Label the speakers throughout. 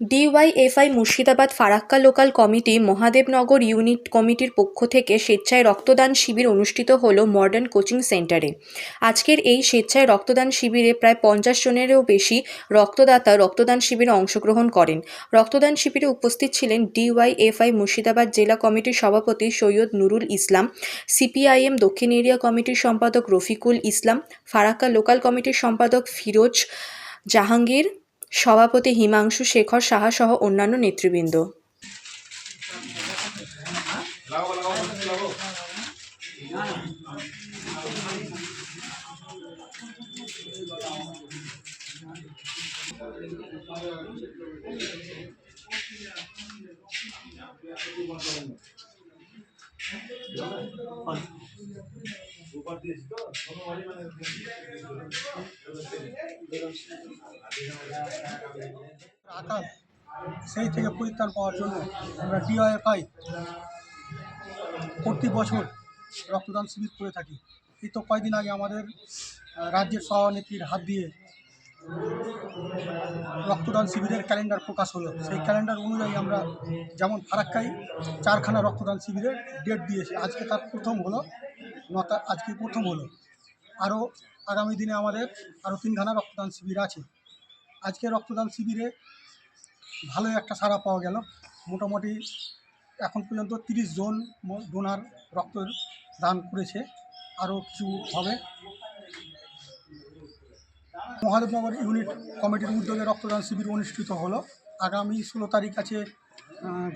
Speaker 1: DYFI Murshidabad Farakka local committee Mahadevnagar unit কমিটির পক্ষ থেকে স্বেচ্ছায় রক্তদান শিবির অনুষ্ঠিত হলো মডার্ন কোচিং সেন্টারে। আজকের এই স্বেচ্ছায় রক্তদান শিবিরে প্রায় পঞ্চাশ জনেরও বেশি রক্তদাতা রক্তদান শিবিরে অংশগ্রহণ করেন। রক্তদান শিবিরে উপস্থিত ছিলেন ডিওয়াইএফআই মুর্শিদাবাদ জেলা কমিটির সভাপতি সৈয়দ নুরুল ইসলাম, সিপিআইএম দক্ষিণ এরিয়া কমিটির সম্পাদক রফিকুল ইসলাম, ফারাক্কা লোকাল কমিটির সম্পাদক ফিরোজ জাহাঙ্গীর সভাপতি হিমাংশু শেখর সাহা সহ অন্যান্য নেতৃবৃন্দ।
Speaker 2: আকাল সেই থেকে পরিত্রাণ পাওয়ার জন্য আমরা ডিওএফআই প্রতি বছর রক্তদান শিবির করে থাকি। এই তো কয়েকদিন আগে আমাদের রাজ্যের সভানেত্রীর হাত দিয়ে রক্তদান শিবিরের ক্যালেন্ডার প্রকাশ হলো। সেই ক্যালেন্ডার অনুযায়ী আমরা যেমন ফারাক্কাই চারখানা রক্তদান শিবিরের ডেট দিয়েছি। আজকে তার প্রথম হলো, নটা, আজকে প্রথম হলো। আরও আগামী দিনে আমাদের আরও তিনখানা রক্তদান শিবির আছে। আজকে রক্তদান শিবিরে ভালো একটা সাড়া পাওয়া গেল। মোটামুটি এখন পর্যন্ত তিরিশ জন ডোনার রক্ত দান করেছে। আরও কিছু হবে। মহাদেবনগর ইউনিট কমিটির উদ্যোগে রক্তদান শিবির অনুষ্ঠিত হলো। আগামী ষোলো তারিখ আছে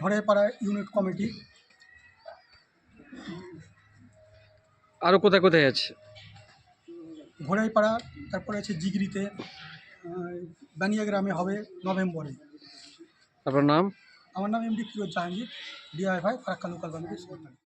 Speaker 2: ঘরে পাড়া ইউনিট কমিটি।
Speaker 3: আরও কোথায় কোথায় আছে?
Speaker 2: ঘোড়াই পাড়া তারপরে আছে জিগরিতে বানিয়া গ্রামে হবে নভেম্বরে।
Speaker 3: আপনার নাম?
Speaker 2: আমার নাম MD Firoz Jahangir DIFI Farakka local কমিটির সেক্রেটারি